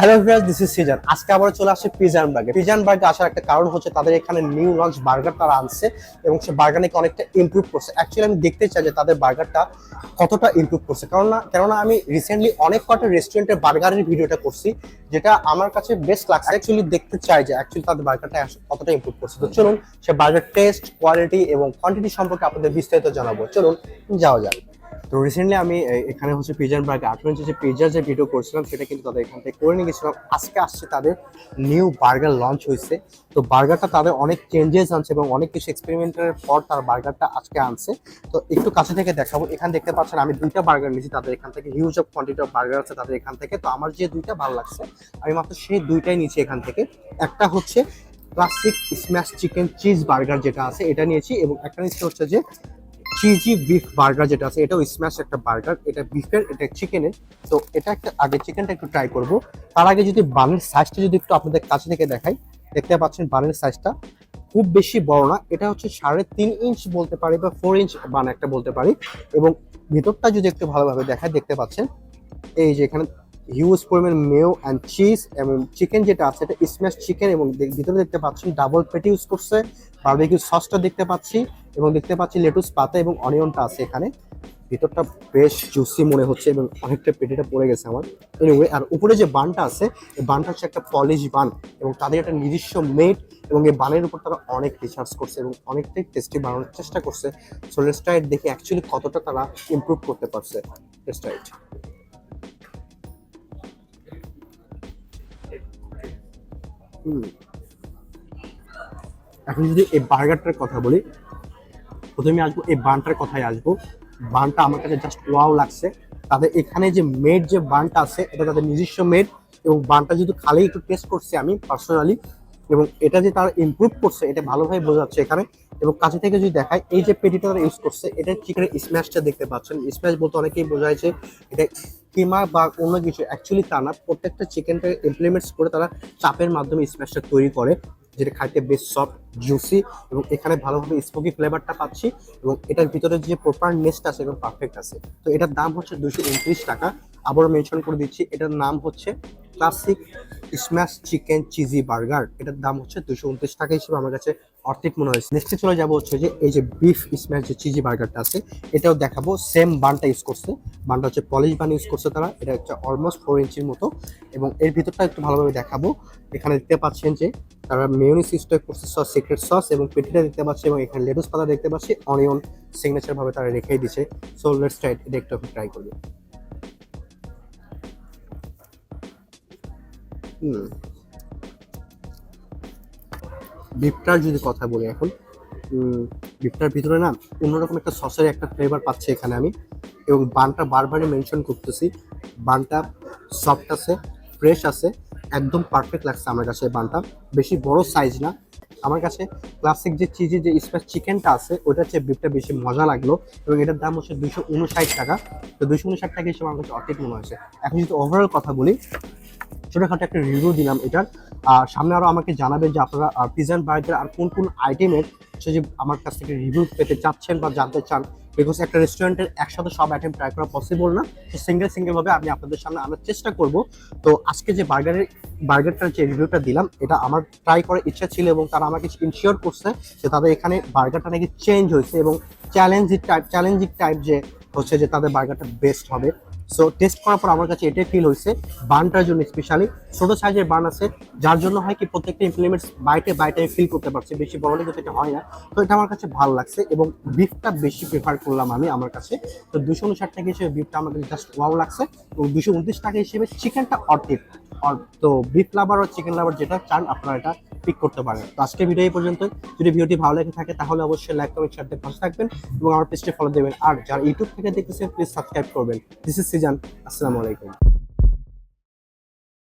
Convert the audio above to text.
Hello viewers this is Sizan আজকে আবার চলে আসছে পিজান বার্গে পিজান বার্গে আসার একটা কারণ হচ্ছে তাদের এখানে নিউ লঞ্চ বার্গার তারা আনছে এবং সে বার্গার নাকি অনেকটা ইমপ্রুভ করছে। অ্যাকচুয়ালি আমি দেখতে চাই যে তাদের বার্গারটা কতটা ইমপ্রুভ করছে। কেননা কেননা আমি রিসেন্টলি অনেক কটা রেস্টুরেন্টের বার্গারের ভিডিওটা করছি, যেটা আমার কাছে বেস্ট লাগছে। অ্যাকচুয়ালি দেখতে চাই যে অ্যাকচুয়ালি তাদের বার্গারটা কতটা ইমপ্রুভ করছে। তো চলুন, সে বার্গার টেস্ট কোয়ালিটি এবং কোয়ান্টিটি সম্পর্কে আপনাদের বিস্তারিত জানাব। চলুন, যাওয়া যাক। তো রিসেন্টলি আমি এখানে হচ্ছে পিজার বার্গে আঠারো ইঞ্চি যে পিজার যে ভিডিও করছিলাম, সেটা কিন্তু তাদের এখান থেকে করে নিয়ে গেছিলাম। আজকে আসছে তাদের নিউ বার্গার লঞ্চ হয়েছে। তো বার্গারটা তাদের অনেক চেঞ্জেস আনছে এবং অনেক কিছু এক্সপেরিমেন্টের পর তার বার্গারটা আজকে আনছে। তো একটু কাছে থেকে দেখাবো। এখানে দেখতে পাচ্ছেন, আমি দুইটা বার্গার নিয়েছি তাদের এখান থেকে। Huge of quantity of burger আছে তাদের এখান থেকে। তো আমার যে দুইটা ভালো লাগছে, আমি মাত্র সেই দুইটাই নিয়েছি এখান থেকে। একটা হচ্ছে classic smash chicken cheese burger যেটা আছে, এটা নিয়েছি এবং একটা নিয়েছি হচ্ছে যে চিজি বিফ বার্গার যেটা আছে, এটাও স্ম্যাশ একটা বার্গার এটা বিফের এটা চিকেনের তো এটা একটা, আগে চিকেনটা একটু ট্রাই করব। তার আগে যদি বানের সাইজটা যদি একটু আপনাদের কাছে থেকে দেখাই, দেখতে পাচ্ছেন বানের সাইজটা খুব বেশি বড় না, এটা হচ্ছে সাড়ে তিন ইঞ্চ বলতে পারি বা ফোর ইঞ্চ বান একটা বলতে পারি। এবং ভিতরটা যদি একটু ভালোভাবে দেখায় দেখতে পাচ্ছেন, এই যে এখানে হিউজ পরিমাণ মেও অ্যান্ড চিজ এবং চিকেন যেটা আছে, এটা স্ম্যাশ চিকেন এবং ভিতরে দেখতে পাচ্ছি ডাবল পেটি ইউজ করছে বারবিকিউ সসটা দেখতে পাচ্ছি এবং দেখতে পাচ্ছি লেটুস পাতা এবং অনিয়নটা আছে এখানে। ভিতরটা বেশ জুসি মনে হচ্ছে এবং অনেকটা পেটিটা পড়ে গেছে আমার। এনিওয়ে আর উপরে যে বানটা আছে, এই বানটা হচ্ছে একটা পলিশ বান এবং তাদের একটা নিজস্ব মেড এবং এই বানের উপর তারা অনেক রিসার্চ করছে এবং অনেকটাই টেস্টি বানানোর চেষ্টা করছে। সো রেস্টাইট দেখে অ্যাকচুয়ালি কতটা তারা ইমপ্রুভ করতে পারছে। রেস্টাইট এখন যদি এই বার্গারটার কথা বলি, প্রথমে আসব এই বানটার কথায় আসব। বানটা আমার কাছে জাস্ট ওয়াও লাগছে। তাদের এখানে যে মেড যে বানটা আছে, এটা তাদের নিজস্ব মেড এবং বানটা যদি খালি একটু টেস্ট করছি আমি পার্সোনালি এবং এটা যে তারা ইমপ্রুভ করছে, এটা ভালোভাবে বোঝা যাচ্ছে এখানে। এবং কাছে থেকে যদি দেখায়, এই যে পেটিটা তারা ইউজ করছে এটা চিকেনের স্ম্যাশটা দেখতে পাচ্ছেন। স্ম্যাশ বলতে অনেকেই বোঝায় যে এটা কিমা বা অন্য কিছু অ্যাকচুয়ালি তা না, প্রত্যেকটা চিকেনটা ইমপ্লিমেন্টস করে তারা চাপের মাধ্যমে স্ম্যাশটা তৈরি করে, যেটা খাইতে বেশ সফট জুসি এবং এখানে ভালোভাবে স্মোকি ফ্লেভারটা পাচ্ছি এবং এটার ভিতরে যে প্রপার নেস্ট আছে এবং পারফেক্ট আছে। তো এটার দাম হচ্ছে দুশো টাকা। আবারও মেনশন করে দিচ্ছি, এটার নাম হচ্ছে classic smash chicken cheesy burger এটার দাম হচ্ছে দুশো উনত্রিশ টাকা হিসেবে আমার কাছে অর্ধেক মনে হয়েছে। নেক্সটে চলে যাব হচ্ছে যে এই যে বিফ স্ম্যাশ যে চিজি বার্গারটা আছে, এটাও দেখাবো। সেম বানটা ইউজ করছে। বানটা হচ্ছে পলিশ বান ইউজ করছে তারা। এটা হচ্ছে অলমোস্ট ফোর ইঞ্চির মতো। এবং এর ভিতরটা একটু ভালোভাবে দেখাবো। এখানে দেখতে পাচ্ছেন যে তারা মেয়নিস ইউজ করছে সস সিক্রেট সস এবং পেটিটা দেখতে পাচ্ছি এবং এখানে লেটুস পাতা দেখতে পাচ্ছি। অনিয়ন সিগনেচার ভাবে তারা রেখেই দিছে। সো লেটস ট্রাই এটা একটু ট্রাই করব বিফটার যদি কথা বলি এখন বিফটার ভিতরে না অন্যরকম একটা সসের একটা ফ্লেভার পাচ্ছি এখানে আমি। এবং বানটা বারবারই মেনশন করতেছি, বানটা সফট আছে ফ্রেশ আছে, একদম পারফেক্ট লাগছে আমার কাছে বানটা। বেশি বড় সাইজ না আমার কাছে ক্লাসিক যে চিজি যে স্পেস চিকেনটা আছে ওটার চেয়ে বিফটা বেশি মজা লাগল এবং এটার দাম হচ্ছে দুশো উনষাট টাকা। তো দুশো উনষাট টাকা হিসেবে আমার কাছে অর্ধেক মনে হয়েছে। এখন যদি ওভারঅল কথা বলি, ছোটখাটো একটা রিভিউ দিলাম এটার। আর সামনে আরও আমাকে জানাবেন যে আপনারা পিজান বার্গার আর কোন কোন আইটেমের সে যে আমার কাছ থেকে রিভিউ পেতে চাচ্ছেন বা জানতে চান বিকজ একটা রেস্টুরেন্টের একসাথে সব আইটেম ট্রাই করা পসিবল না, তো সিঙ্গেল সিঙ্গেলভাবে আমি আপনাদের সামনে আনার চেষ্টা করব। তো আজকে যে বার্গারের বার্গারটার যে রিভিউটা দিলাম, এটা আমার ট্রাই করার ইচ্ছা ছিল এবং তারা আমাকে ইনশিওর করছে যে তাদের এখানে বার্গারটা নাকি চেঞ্জ হয়েছে এবং চ্যালেঞ্জিং টাইপ চ্যালেঞ্জিং টাইপ যে হচ্ছে যে তাদের বার্গারটা বেস্ট হবে। সো টেস্ট করার পর আমার কাছে এটাই ফিল হয়েছে, বানটার জন্য স্পেশালি ছোটো সাইজের বান আছে, যার জন্য হয় কি প্রত্যেকটা ইমপ্লিমেন্টস বাইটে বাইটে ফিল করতে পারছি, বেশি বড় কিন্তু এটা হয় না। তো এটা আমার কাছে ভালো লাগছে এবং বিফটা বেশি প্রেফার করলাম আমি আমার কাছে। তো দুশো উনষাট টাকা হিসেবে বিফটা আমাকে জাস্ট ওয়াও লাগছে এবং দুশো উনত্রিশ টাকা হিসেবে চিকেনটা অর্ধেক। আর- তো বিফ লাভার ও চিকেন লাভার যেটা চান, আপনারা এটা পিক করতে পারেন। তো আজকে ভিডিও এই পর্যন্ত যদি ভিডিওটি ভালো লেগে থাকে, তাহলে অবশ্যই লাইক কমেন্ট শেয়ার দিয়ে পাশে থাকবেন এবং আমার পেজটি ফলো দেবেন। আর যারা ইউটিউব থেকে দেখতেছেন প্লিজ সাবস্ক্রাইব করবেন। দিস ইজ সিজান আসসালামু আলাইকুম